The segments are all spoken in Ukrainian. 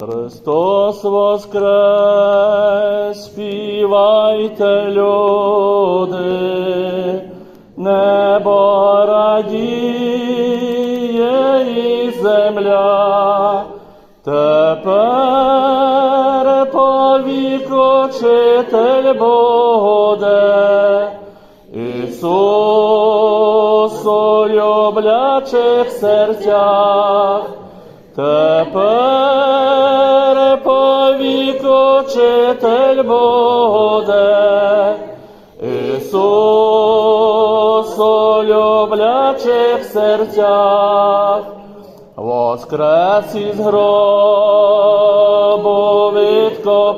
Христос воскрес, співайте, люди, небо радіє і земля, тепер повік учитель буде, Ісус у серцях, Тепер повік учитель буде, Ісус у люблячих серцях, воскрес із гробу відкопитель,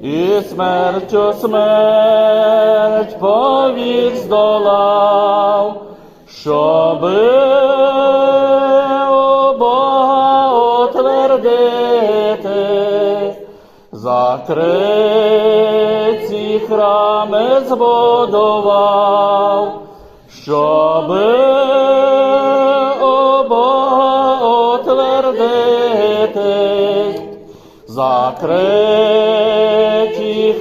і смертю смерть повік здолав, щоби утвердити, закриті храми збудував, щоби у Бога утвердити, закриті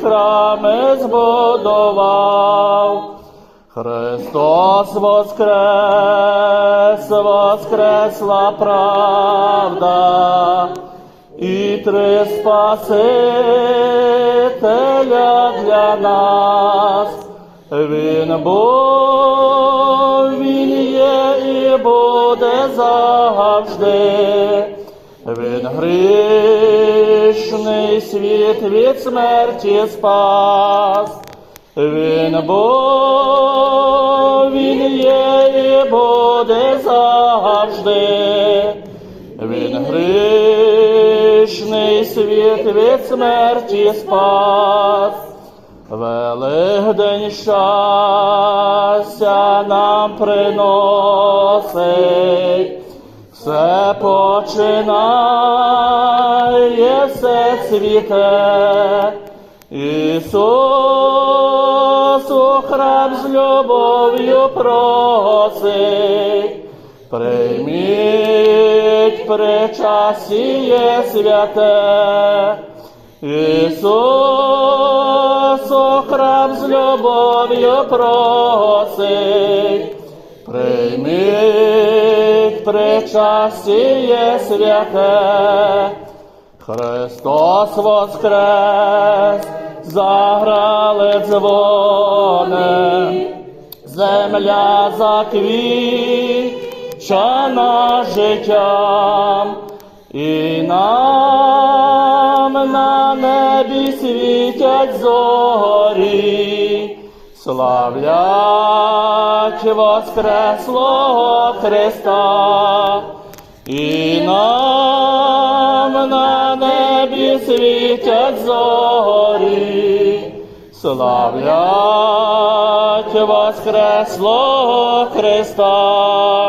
храми збудував. Христос воскрес, воскресла правда, три Спасителя для нас. Він був, він є і буде завжди. Він грішний світ від смерті спас. Він був, він є і буде завжди. Він грішний світ від смерті спас. Великдень щастя нам приносить, все починає, все цвіте. Ісус у храм з любов'ю просить, прийміть причастіє святе. Ісус у храм з любов'ю просить, прийміть причастіє святе. Христос воскрес, заграли дзвони, земля заквічена життям, і нам на небі світять зорі, славлять воскреслого Христа. І нам на небі світять зорі, славлять воскреслого Христа.